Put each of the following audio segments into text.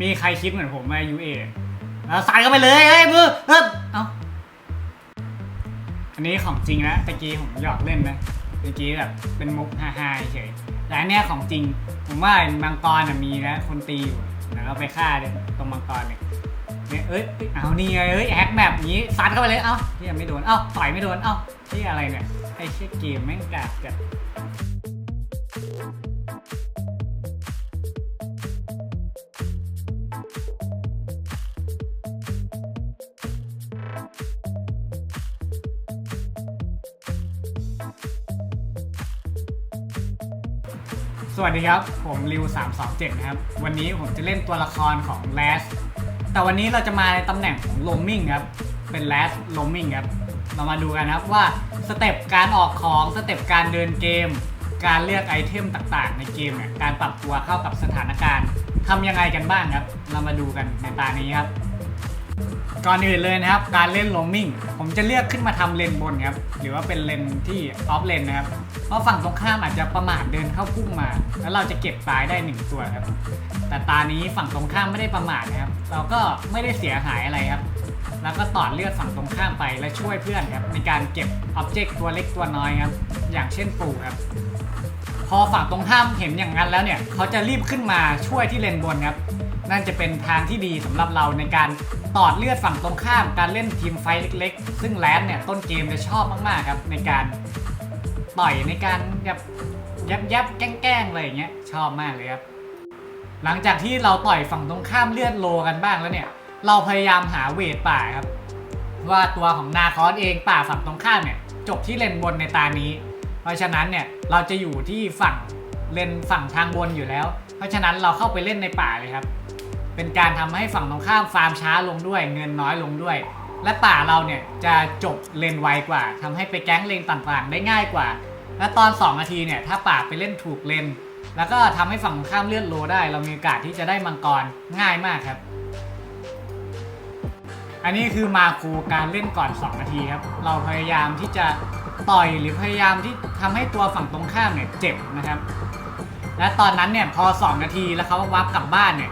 มีใครคิดเหมือนผมไหมยูเอแล้วใส่เข้าไปเลยเฮ้ยมือเออเอ้าอันนี้ของจริงนะตะกี้ผมหยอกเล่นนะตะกี้แบบเป็นมุกฮาๆเฉยแต่อันเนี้ยของจริง ผมว่ามังกรนะมีนะคนตีอยู่แล้วเราไปฆ่าเลยตรงมังกรเลยเนี่ยเอ้ยเอ้ยเอานี่ไงเอ้ยแฮกแมปนี้ซัดเข้าไปเลยเอ้าที่ยังไม่โดนเอ้าต่อยไม่โดนเอ้าที่อะไรเนี่ยไอ้เชี่ยเกมแม่งกากจัด สวัสดีครับ ผมริว327 นะครับ วันนี้ผมจะเล่นตัวละครของแลสแต่วันนี้เราจะมาในตำแหน่งของโลมิงครับ เป็นแลสโลมิงครับ เรามาดูกันนะครับว่าสเต็ปการออกของสเต็ปการเดินเกม การเลือกไอเทมต่างๆ ในเกมเนี่ย การปรับตัวเข้ากับสถานการณ์ทำยังไงกันบ้างครับ เรามาดูกันในตานี้ครับ ก่อนอื่นเลยนะครับ การเล่นโลมิงผมจะเลือกขึ้นมาทำเลนบนครับ หรือว่าเป็นเลนที่ออฟเลนนะครับ เพราะฝั่งตรงข้ามอาจจะประมาทเดินเข้าพุ่งมา แล้วเราจะเก็บตายได้หนึ่งตัวครับ แต่ตานี้ฝั่งตรงข้ามไม่ได้ประมาทนะครับ เราก็ไม่ได้เสียหายอะไรครับ แล้วก็ตอดเลือดฝั่งตรงข้ามไปและช่วยเพื่อนครับในการเก็บอ็อบเจกต์ตัวเล็กตัวน้อยครับ อย่างเช่นปูครับ พอฝั่งตรงข้ามเห็นอย่างนั้นแล้วเนี่ย เขาจะรีบขึ้นมาช่วยที่เลนบนครับ นั่นจะเป็นทางที่ดีสำหรับเราในการ ตอดเลือดฝั่งตรงข้ามการเล่นทีมไฟเล็กๆ ซึ่งแลนเนี่ยต้นเกมจะชอบมากๆครับในการต่อยในการแบบยับยับแกล้งๆอะไรอย่างเงี้ยชอบมากเลยครับหลังจากที่เราต่อยฝั่งตรงข้ามเลือดโลกันบ้างแล้วเนี่ย เราพยายามหาเวทป่าครับ ว่าตัวของนาคอสเองป่าฝั่งตรงข้ามเนี่ย จบที่เลนบนในตานี้ เพราะฉะนั้นเนี่ยเราจะอยู่ที่ฝั่งเลนฝั่งทางบนอยู่แล้ว เพราะฉะนั้นเราเข้าไปเล่นในป่าเลยครับ เป็นการทำให้ฝั่งตรงข้ามฟาร์มช้าลงด้วย เงินน้อยลงด้วย และป่าเราเนี่ยจะจบเลนไวกว่าทำให้ไปแก๊งเลนต่างๆ ได้ง่ายกว่า และตอน 2 นาทีเนี่ยถ้าป่าไปเล่นถูกเลน แล้วก็ทำให้ฝั่งตรงข้ามเลื่อนโลได้ เรามีโอกาสที่จะได้มังกรง่ายมากครับ อันนี้คือมาคูการเล่นก่อน 2 นาทีครับเราพยายามที่จะต่อยหรือพยายามที่ทำให้ตัวฝั่งตรงข้ามเนี่ยเจ็บนะครับ และตอนนั้นเนี่ยพอ 2 นาทีแล้วเขาวับกลับบ้านเนี่ย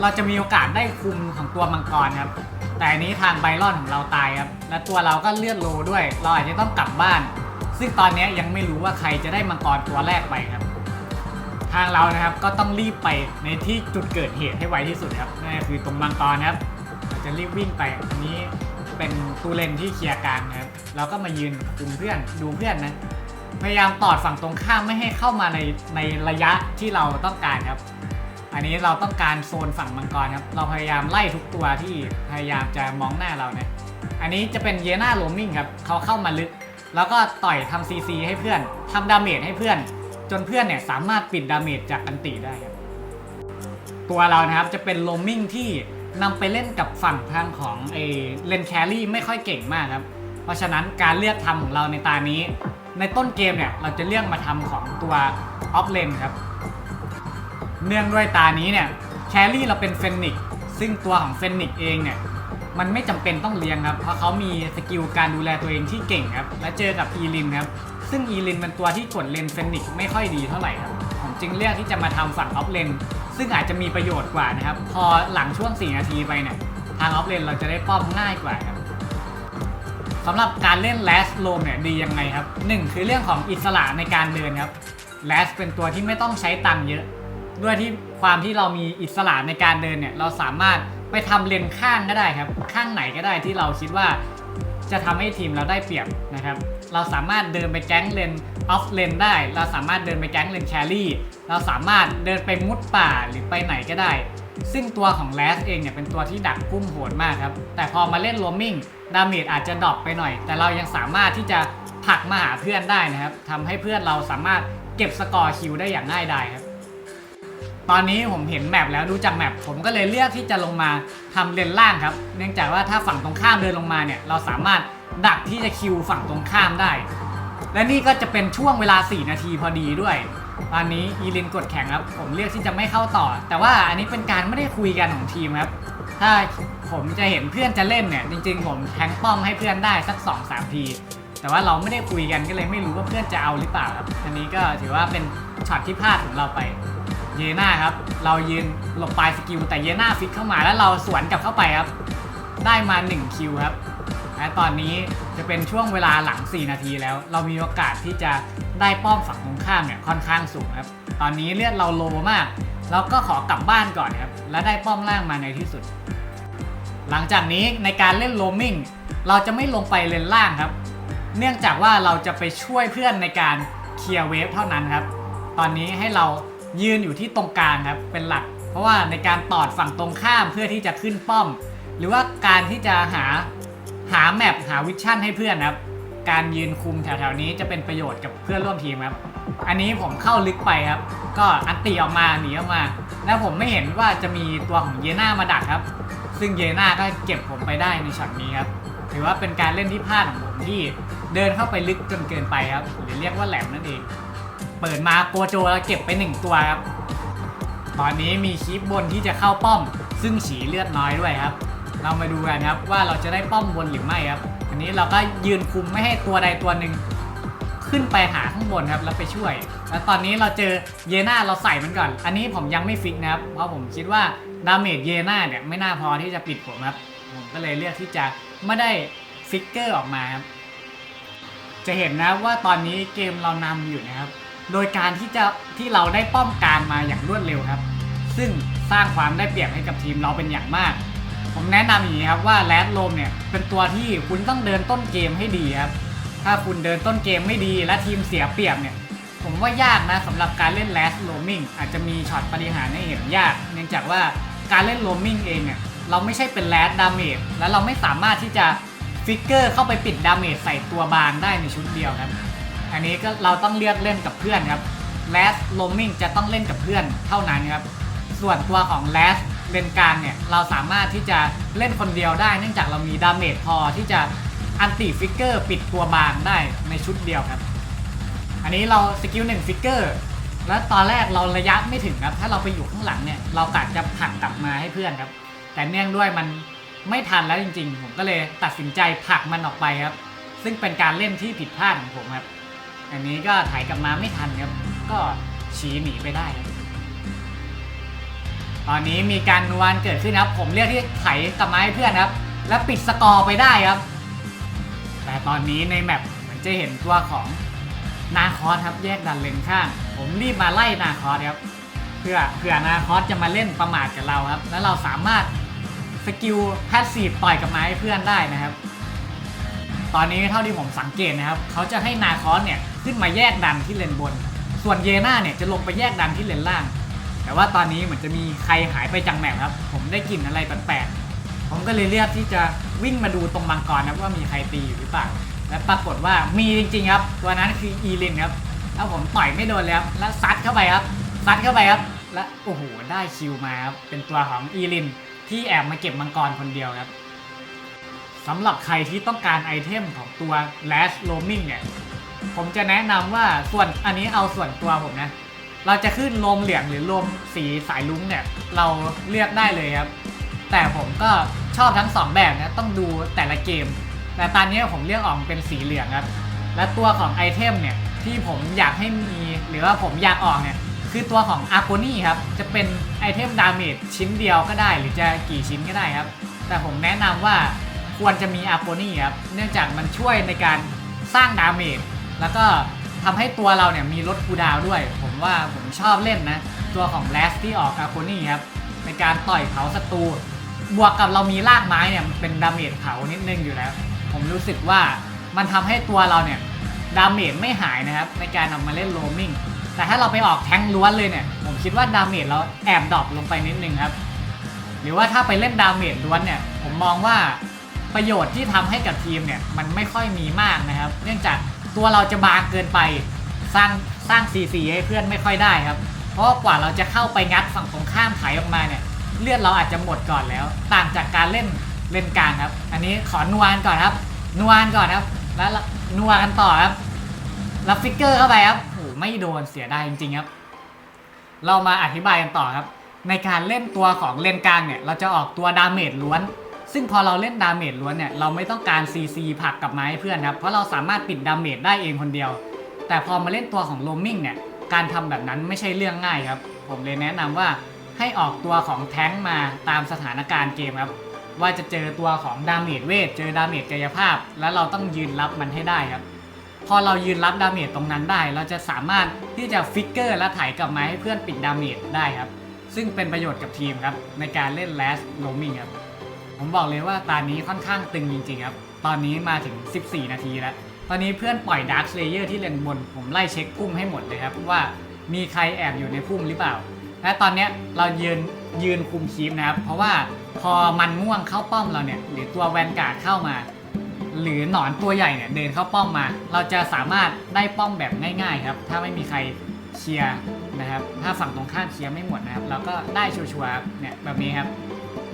เราจะมีโอกาสได้คุมของตัวมังกรครับ แต่อันนี้ทางไบรอนของเราตายครับ และตัวเราก็เลือนโลด้วย เราอาจจะต้องกลับบ้าน ซึ่งตอนนี้ยังไม่รู้ว่าใครจะได้มังกรตัวแรกไปครับ ทางเรานะครับก็ต้องรีบไปในที่จุดเกิดเหตุให้ไวที่สุดครับนั่นคือตรงมังกรครับเราจะรีบวิ่งไปอันนี้เป็นตูเลนที่เคลียร์กลางครับเราก็มายืนคุมเพื่อนดูเพื่อนนะพยายามตอดฝั่งตรงข้ามไม่ให้เข้ามาในในระยะที่เราต้องการครับ อันนี้เราต้องการโซนฝั่งมังกรครับ เราพยายามไล่ทุกตัวที่พยายามจะมองหน้าเรานะอันนี้จะเป็นเยน่าโรมิงครับเขาเข้ามาลึก แล้วก็ต่อยทำซีซีให้เพื่อนทำดาเมจให้เพื่อน จนเพื่อนเนี่ยสามารถปิดดาเมจจากอันติได้ครับ ตัวเรานะครับจะเป็นโรมิงที่นำไปเล่นกับฝั่งทางของเอเลนแครี่ไม่ค่อยเก่งมากครับ เพราะฉะนั้นการเลือกทำของเราในตานี้ ในต้นเกมเนี่ยเราจะเลือกมาทำของตัวออฟเลนครับ เนื่องด้วยตานี้เนี่ยแครี่เราเป็นเฟนิกซึ่งตัวของเฟนิกเองเนี่ยมันไม่จำเป็นต้องเลี้ยงครับ เพราะเขามีสกิลการดูแลตัวเองที่เก่งครับ และเจอกับอีลินครับ ซึ่งอีลินเป็นตัวที่กดเลนเฟนิกไม่ค่อยดีเท่าไหร่ครับ ผมจึงเลือกที่จะมาทำฝั่งออฟเลน ซึ่งอาจจะมีประโยชน์กว่านะครับ พอหลังช่วง 4 นาทีไปเนี่ย ทางออฟเลนเราจะได้ป้อมง่ายกว่าครับสำหรับการเล่นแลสโลมเนี่ยดียังไงครับหนึ่งคือเรื่องของอิสระในการเดินครับแลสเป็นตัวที่ไม่ต้องใช้ตังเยอะ ด้วยที่ความที่เรามีอิสระในการเดินเนี่ย เราสามารถไปทำเลนข้างก็ได้ครับ ข้างไหนก็ได้ที่เราคิดว่าจะทำให้ทีมเราได้เปรียบนะครับ เราสามารถเดินไปแก๊งเลนออฟเลนได้ เราสามารถเดินไปแก๊งเลนแครี่ เราสามารถเดินไปมุดป่าหรือไปไหนก็ได้ ซึ่งตัวของแลสเองเนี่ยเป็นตัวที่ดักกุ้มโหดมากครับ แต่พอมาเล่นโรมมิ่งดาเมจอาจจะดรอปไปหน่อย แต่เรายังสามารถที่จะผลักมาหาเพื่อนได้นะครับทำให้เพื่อนเราสามารถเก็บสกอร์คิวได้อย่างง่ายดายครับ ตอนนี้ผมเห็นแมปแล้วดูจากแมปผมก็เลยเลือกที่จะลงมาทำเลนล่างครับ เนื่องจากว่าถ้าฝั่งตรงข้ามเดินลงมาเนี่ยเราสามารถดักที่จะคิวฝั่งตรงข้ามได้ และนี่ก็จะเป็นช่วงเวลา 4 นาทีพอดีด้วย ตอนนี้อีลินกดแข่งครับผมเลือกที่จะไม่เข้าต่อ แต่ว่าอันนี้เป็นการไม่ได้คุยกันของทีมครับ ถ้าผมจะเห็นเพื่อนจะเล่นเนี่ยจริง ๆ ผมแทงป้อมให้เพื่อนได้สัก 2-3 ทีแต่ว่าเราไม่ได้คุยกันก็เลยไม่รู้ว่าเพื่อนจะเอาหรือเปล่าครับ อันนี้ก็ถือว่าเป็นช็อตที่พลาดของเราไป เยน่าครับ เรายืนหลบปลายสกิลแต่เยน่าฟิกเข้ามาแล้วเราสวนกลับเข้าไปครับ ได้มา 1 คิวครับ และตอนนี้จะเป็นช่วงเวลาหลัง 4 นาทีแล้ว เรามีโอกาสที่จะได้ป้อมฝั่งตรงข้ามเนี่ยค่อนข้างสูงครับ ตอนนี้เลือดเราโลมากเราก็ขอกลับบ้านก่อนครับ และได้ป้อมล่างมาในที่สุด หลังจากนี้ในการเล่นโรมมิ่งเราจะไม่ลงไปเลนล่างครับ เนื่องจากว่าเราจะไปช่วยเพื่อนในการเคลียร์เวฟเท่านั้นครับ ตอนนี้ให้เรา ยืนอยู่ที่ตรงกลางครับเป็นหลัก เพราะว่าในการตอดฝั่งตรงข้ามเพื่อที่จะขึ้นป้อม หรือว่าการที่จะหาหาแมปหาวิชั่นให้เพื่อนครับ การยืนคุมแถวๆนี้จะเป็นประโยชน์กับเพื่อนร่วมทีมครับ อันนี้ผมเข้าลึกไปครับ ก็อันตีออกมาหนีออกมา แล้วผมไม่เห็นว่าจะมีตัวของเยน่ามาดักครับ ซึ่งเยน่าก็เก็บผมไปได้ในช็อตนี้ครับถือว่าเป็นการเล่นที่พลาดของผมที่เดินเข้าไปลึกจนเกินไปครับ หรือเรียกว่าแหลมนั่นเอง เปิดมาโปโจเก็บไปหนึ่งตัวครับ ตอนนี้มีคีบบนที่จะเข้าป้อม ซึ่งฉีเลือดน้อยด้วยครับ เรามาดูกันครับว่าเราจะได้ป้อมบนหรือไม่ครับ อันนี้เราก็ยืนคุมไม่ให้ตัวใดตัวหนึ่งขึ้นไปหาข้างบนครับแล้วไปช่วย แล้วตอนนี้เราเจอเยน่าเราใส่มันก่อน อันนี้ผมยังไม่ฟิกนะครับ เพราะผมคิดว่าดาเมจเยน่าเนี่ยไม่น่าพอที่จะปิดผมครับ ผมก็เลยเลือกที่จะไม่ได้ฟิกเกอร์ออกมาครับ จะเห็นนะว่าตอนนี้เกมเรานำอยู่นะครับ โดยการที่จะที่เราได้ป้อมกางมาอย่างรวดเร็วครับ ซึ่งสร้างความได้เปรียบให้กับทีมเราเป็นอย่างมาก ผมแนะนำอย่างนี้ครับว่าแรดโลมเนี่ยเป็นตัวที่คุณต้องเดินต้นเกมให้ดีครับ ถ้าคุณเดินต้นเกมไม่ดีและทีมเสียเปรียบเนี่ยผมว่ายากนะสำหรับการเล่นแรดโลมิงอาจจะมีช็อตปฏิหารให้เห็นยาก เนื่องจากว่าการเล่นโลมิงเองเนี่ยเราไม่ใช่เป็นแรดดาเมจและเราไม่สามารถที่จะฟิกเกอร์เข้าไปปิดดาเมจใส่ตัวบางได้ในชุดเดียวครับ อันนี้ก็เราต้องเลือกเล่นกับเพื่อนครับแรดโลมิงจะต้องเล่นกับเพื่อนเท่านั้นครับ ส่วนตัวของแรดเลนกลางเนี่ยเราสามารถที่จะเล่นคนเดียวได้ เนื่องจากเรามีดาเมจพอที่จะอันติฟิกเกอร์ปิดตัวบางได้ในชุดเดียวครับ อันนี้เราสกิลหนึ่งฟิกเกอร์แล้วตอนแรกเราระยะไม่ถึงครับ ถ้าเราไปอยู่ข้างหลังเนี่ยเรากะจะผลักกลับมาให้เพื่อนครับ แต่เนื่องด้วยมันไม่ทันแล้วจริงๆ ผมก็เลยตัดสินใจผลักมันออกไปครับ ซึ่งเป็นการเล่นที่ผิดพลาดของผมครับ อันนี้ก็ถ่ายกลับมาไม่ทันครับ ก็ชี้หนีไปได้ครับตอนนี้มีการนวลเกิดขึ้นครับ ผมเลือกที่ไถกลับมาให้เพื่อนครับ แล้วปิดสกอร์ไปได้ครับ แต่ตอนนี้ในแมปมือนจะเห็นตัวของนาคอสครับแยกดันเลนข้าง ผมรีบมาไล่นาคอสครับ เพื่อเผื่อนาคอสจะมาเล่นประมาทกับเราครับ แล้วเราสามารถสกิลแพสซีฟต่อยกับไม้เพื่อนได้นะครับ ตอนนี้เท่าที่ผมสังเกตนะครับเขาจะให้นาคอสเนี่ยขึ้นมาแยกดันที่เลนบน ส่วนเยน่าเนี่ยจะลงไปแยกดันที่เลนล่าง แต่ว่าตอนนี้เหมือนจะมีใครหายไปจากแมปครับ ผมได้กลิ่นอะไรแปลกๆผมก็เลยเลือกที่จะวิ่งมาดูตรงมังกรนะว่ามีใครตีอยู่หรือเปล่า และปรากฏว่ามีจริงๆครับ ตัวนั้นคืออีลินครับแล้วผมต่อยไม่โดนแล้วแล้วซัดเข้าไปครับซัดเข้าไปครับ และโอ้โหได้คิวมาครับเป็นตัวของอีลินที่แอบมาเก็บมังกรคนเดียวครับ สำหรับใครที่ต้องการไอเทมของตัว Last Roaming เนี่ย ผมจะแนะนำว่าส่วนอันนี้เอาส่วนตัวผมนะ เราจะขึ้นลมเหลืองหรือลมสีสายลุ้งเนี่ย เราเลือกได้เลยครับ แต่ผมก็ชอบทั้งสองแบบนะ ต้องดูแต่ละเกม แต่ตอนนี้ผมเลือกออกเป็นสีเหลืองครับ และตัวของไอเทมเนี่ย ที่ผมอยากให้มีหรือว่าผมอยากออกเนี่ย คือตัวของอาร์โกนี่ครับ จะเป็นไอเทมดาเมจชิ้นเดียวก็ได้ หรือจะกี่ชิ้นก็ได้ครับ แต่ผมแนะนำว่า ควรจะมีอาโกนี่ครับ เนื่องจากมันช่วยในการสร้างดาเมจแล้วก็ทำให้ตัวเราเนี่ยมีลดคูดาวด้วย ผมว่าผมชอบเล่นนะ ตัวของแลสที่ออกอาโคนี่ครับ ในการต่อยเผาศัตรูบวกกับเรามีรากไม้เนี่ยมันเป็นดาเมจเผานิดนึงอยู่แล้ว ผมรู้สึกว่ามันทำให้ตัวเราเนี่ยดาเมจไม่หายนะครับ ในการนำมาเล่นโรมิงแต่ถ้าเราไปออกแทงล้วนเลยเนี่ย ผมคิดว่าดาเมจเราแอบดรอปลงไปนิดนึงครับ หรือว่าถ้าไปเล่นดาเมจล้วนเนี่ย ผมมองว่า ประโยชน์ที่ทำให้กับทีมเนี่ยมันไม่ค่อยมีมากนะครับ เนื่องจากตัวเราจะบางเกินไปสร้างสร้าง CC ให้เพื่อนไม่ค่อยได้ครับ เพราะกว่าเราจะเข้าไปงัดฝั่งตรงข้ามไถออกมาเนี่ยเลือดเราอาจจะหมดก่อนแล้ว ต่างจากการเล่นเล่นกลางครับ อันนี้ขอนวลก่อนครับ นวลก่อนครับ แล้วนวลกันต่อครับแล้วฟิกเกอร์เข้าไปครับโอ้ไม่โดนเสียดายจริงๆครับ เรามาอธิบายกันต่อครับ ในการเล่นตัวของเลนกลางเนี่ย เราจะออกตัวดาเมจล้วน ซึ่งพอเราเล่นดาเมจล้วนเนี่ยเราไม่ต้องการ CC ผลักกลับมาให้เพื่อนครับเพราะเราสามารถปิดดาเมจได้เองคนเดียว แต่พอมาเล่นตัวของโรมมิ่งเนี่ยการทำแบบนั้นไม่ใช่เรื่องง่ายครับ ผมเลยแนะนำว่าให้ออกตัวของแท้งมาตามสถานการณ์เกมครับ ว่าจะเจอตัวของดาเมจเวทเจอดาเมจกายภาพ แล้วเราต้องยืนรับมันให้ได้ครับพอเรายืนรับดาเมจตรงนั้นได้ เราจะสามารถที่จะฟิกเกอร์และถ่ายกลับมาให้เพื่อนปิดดาเมจได้ครับ ซึ่งเป็นประโยชน์กับทีมครับในการเล่น last roaming ครับ ผมบอกเลยว่าตานี้ค่อนข้างตึงจริงๆครับ ตอนนี้มาถึง 14 นาทีแล้ว ตอนนี้เพื่อนปล่อย Dark Slayer ที่เลนบน ผมไล่เช็คพุ่มให้หมดเลยครับว่ามีใครแอบอยู่ในพุ่มหรือเปล่า และตอนนี้เรายืนยืนคุมคีมนะครับ เพราะว่าพอมันม่วงเข้าป้อมเราเนี่ย หรือตัวแวนการ์ดเข้ามา หรือหนอนตัวใหญ่เนี่ยเดินเข้าป้อมมา เราจะสามารถได้ป้อมแบบง่าย ๆ ครับ ถ้าไม่มีใครเชียร์นะครับ ถ้าฝั่งตรงข้ามเชียร์ไม่หมดนะครับ เราก็ได้ชัวร์ๆเนี่ยแบบนี้ครับ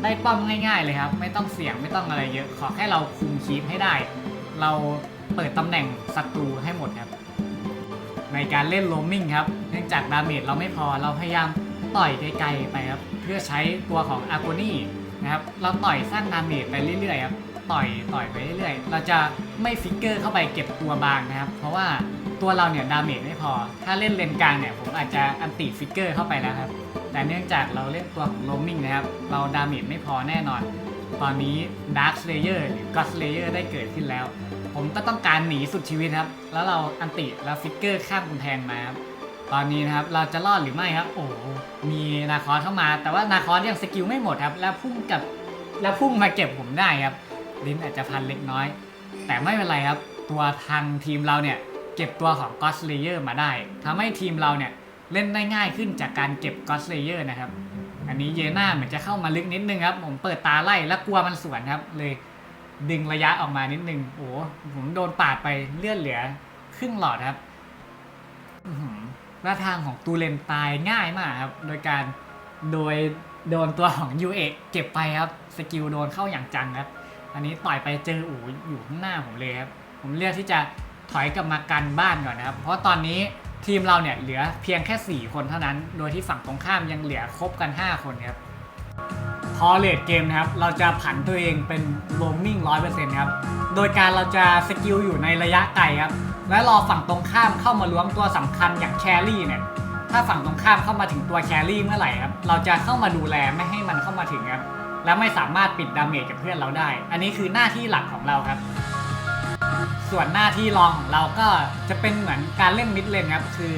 ได้ป้อมง่ายๆเลยครับ ไม่ต้องเสี่ยงไม่ต้องอะไรเยอะ ขอแค่เราคุมคีปให้ได้ เราเปิดตำแหน่งศัตรูให้หมดครับ ในการเล่นโรมมิ่งครับ เนื่องจากดาเมจเราไม่พอเราพยายามต่อยไกลๆไปครับ เพื่อใช้ตัวของอาโกนี่นะครับ เราต่อยสร้างดาเมจไปเรื่อยๆครับ ต่อยต่อยไปเรื่อยๆ เราจะไม่ฟิกเกอร์เข้าไปเก็บตัวบางนะครับ เพราะว่าตัวเราเนี่ยดาเมจไม่พอ ถ้าเล่นเลนกลางเนี่ยผมอาจจะอันติฟิกเกอร์เข้าไปแล้วครับ แต่เนื่องจากเราเล่นตัวของโรมมิ่งนะครับ เราดาเมจไม่พอแน่นอน ตอนนี้ Dark Slayer หรือ God Slayer ได้เกิดขึ้นแล้ว ผมก็ต้องการหนีสุดชีวิตครับ แล้วเราอันติแล้วฟิกเกอร์ข้ามกำแพงมาครับตอนนี้นะครับเราจะรอดหรือไม่ครับ โอ้มีนาคอสเข้ามา แต่ว่านาคอสยังสกิลไม่หมดครับ แล้วพุ่งกับแล้วพุ่งมาเก็บผมได้ครับ ลิ้นอาจจะพันเล็กน้อย แต่ไม่เป็นไรครับ ตัวทางทีมเราเนี่ย เก็บตัวของ God Slayer มาได้ทำให้ทีมเราเนี่ย เล่นได้ง่ายขึ้นจากการเก็บ God Slayer นะครับ อันนี้เยน่าเหมือนจะเข้ามาลึกนิดนึงครับ ผมเปิดตาไล่แล้วกลัวมันสวนครับ เลยดึงระยะออกมานิดนึง โอ้โหผมโดนปาดไปเลือดเหลือครึ่งหลอดครับหือแล้วทางของตูเลนตายง่ายมากครับ โดยการโดยโดนตัวของยูเอเก็บไปครับ สกิลโดนเข้าอย่างจังครับ อันนี้ต่อยไปเจออูอยู่ข้างหน้าผมเลยครับ ผมเลือกที่จะถอยกลับมากันบ้านก่อนนะครับ เพราะตอนนี้ ทีมเราเนี่ยเหลือเพียงแค่ 4 คนเท่านั้น โดยที่ฝั่งตรงข้ามยังเหลือครบกัน 5 คนครับ พอเลดเกมนะครับ เราจะผันตัวเองเป็นโรมมิ่งร้อยเปอร์เซ็นต์ครับ โดยการเราจะสกิลอยู่ในระยะไกลครับ และรอฝั่งตรงข้ามเข้ามาล้วงตัวสำคัญอย่างแครี่เนี่ย ถ้าฝั่งตรงข้ามเข้ามาถึงตัวแครี่เมื่อไหร่ครับ เราจะเข้ามาดูแลไม่ให้มันเข้ามาถึงครับ และไม่สามารถปิดดาเมจกับเพื่อนเราได้ อันนี้คือหน้าที่หลักของเราครับ ส่วนหน้าที่รองของเราก็จะเป็นเหมือนการเล่นมิดเลนครับ คือ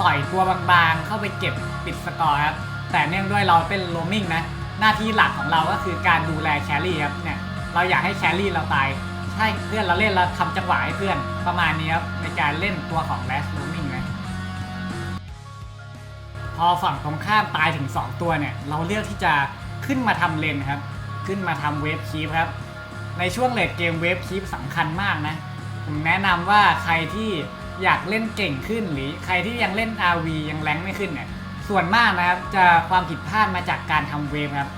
ต่อยตัวบางๆ เข้าไปเก็บปิดสกอร์ครับ แต่เนื่องด้วยเราเป็นโรมิงนะ หน้าที่หลักของเราก็คือการดูแลแครี่ครับ เนี่ย เราอยากให้แครี่เราตายใช่เพื่อนเราเล่นเราทำจังหวะให้เพื่อน ประมาณนี้ครับในการเล่นตัวของแลสโรมิงนะ พอฝั่งตรงข้ามตายถึง 2 ตัวเนี่ย เราเลือกที่จะขึ้นมาทำเลนครับ ขึ้นมาทำเวฟคีปครับ ในช่วงเลดเกมเวฟคีปสำคัญมากนะ ผมแนะนำว่าใครที่อยากเล่นเก่งขึ้นหรือใครที่ยังเล่น RV ยังแรงไม่ขึ้นเนี่ยส่วนมากนะครับจะความผิดพลาดมาจากการทำเวฟครับ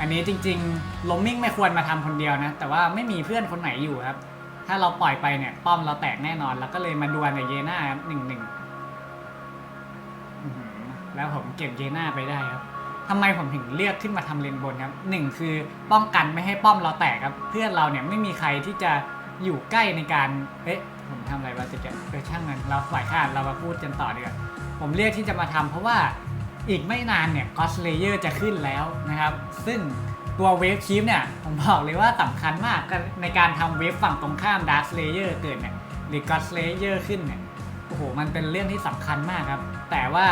อันนี้จริงๆลมมิ่งไม่ควรมาทำคนเดียวนะ แต่ว่าไม่มีเพื่อนคนไหนอยู่ครับ ถ้าเราปล่อยไปเนี่ยป้อมเราแตกแน่นอน แล้วก็เลยมาดวลกับเยน่าครับหนึ่งหนึ่งแล้วผมเก็บเยน่าไปได้ครับ ทำไมผมถึงเลือกขึ้นมาทำเลนบนครับหนึ่งคือป้องกันไม่ให้ป้อมเราแตกครับ เพื่อนเราเนี่ยไม่มีใครที่จะอยู่ใกล้ในการเอ๊ะผมทำอะไรวะจะจะเออช่างมันเราฝ่ายข้าเรามาพูดกันต่อดีกว่าผมเลือกที่จะมาทำเพราะว่าอีกไม่นานเนี่ยก็สเลเยอร์จะขึ้นแล้วนะครับ ซึ่งตัวเวฟชีฟเนี่ยผมบอกเลยว่าสำคัญมากในการทำเวฟฝั่งตรงข้ามดาร์ s เลเยอร์เกิดเนี่ยหรือก็สเลเยอร์ขึ้นเนี่ยโอ้โหมันเป็นเรื่องที่สำคัญมากครับ แต่ว่า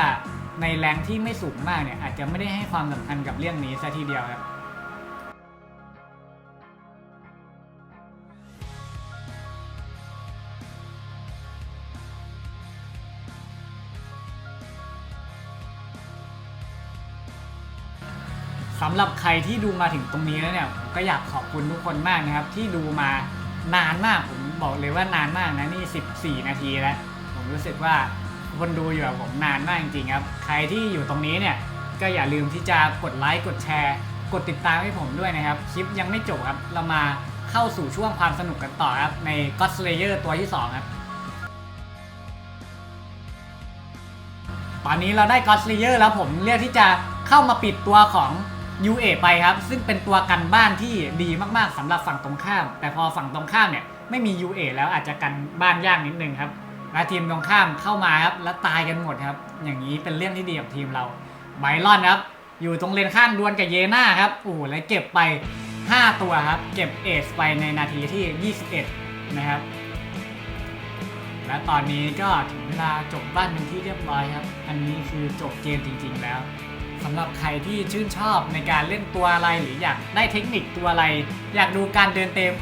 ในแรงที่ไม่สูงมากเนี่ยอาจจะไม่ได้ให้ความสำคัญกับเรื่องนี้ซะทีเดียวครับสำหรับใครที่ดูมาถึงตรงนี้แล้วเนี่ยผมก็อยากขอบคุณทุกคนมากนะครับ ที่ดูมานานมากผมบอกเลยว่านานมากนะนี่ 14 นาทีแล้ว ผมรู้สึกว่า คนดูอยู่กับผมนานมากจริงๆครับ ใครที่อยู่ตรงนี้เนี่ยก็อย่าลืมที่จะกดไลค์กดแชร์ กดติดตามให้ผมด้วยนะครับ คลิปยังไม่จบครับ เรามาเข้าสู่ช่วงความสนุกกันต่อครับ ใน God Slayer ตัวที่ 2 ครับ ตอนนี้เราได้ God Slayer แล้วผมเลือกที่จะเข้ามาปิดตัวของ UA ไปครับ ซึ่งเป็นตัวกันบ้านที่ดีมากๆสำหรับฝั่งตรงข้าม แต่พอฝั่งตรงข้ามเนี่ยไม่มี UA แล้วอาจจะกันบ้านยากนิดนึงครับ และทีมตรงข้ามเข้ามาครับแล้วตายกันหมดครับ อย่างนี้เป็นเรื่องที่ดีกับทีมเราไบรอนครับ อยู่ตรงเลนข้างดวลกับเยน่าครับโอ้โหแล้วเก็บไป 5 ตัวครับ เก็บเอสไปในนาทีที่ 21 นะครับ และตอนนี้ก็ถึงเวลาจบบ้านเป็นที่เรียบร้อยครับ อันนี้คือจบเกมจริง ๆ แล้วสำหรับใครที่ชื่นชอบในการเล่นตัวอะไรหรืออยากได้เทคนิคตัวอะไร อยากดูการเดินเต็ม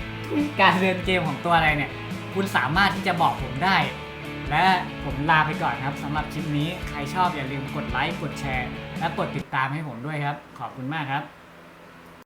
การเดินเกมของตัวอะไรเนี่ย คุณสามารถที่จะบอกผมได้ และผมลาไปก่อนครับสำหรับคลิปนี้ใครชอบอย่าลืมกดไลค์กดแชร์ และกดติดตามให้ผมด้วยครับ ขอบคุณมากครับ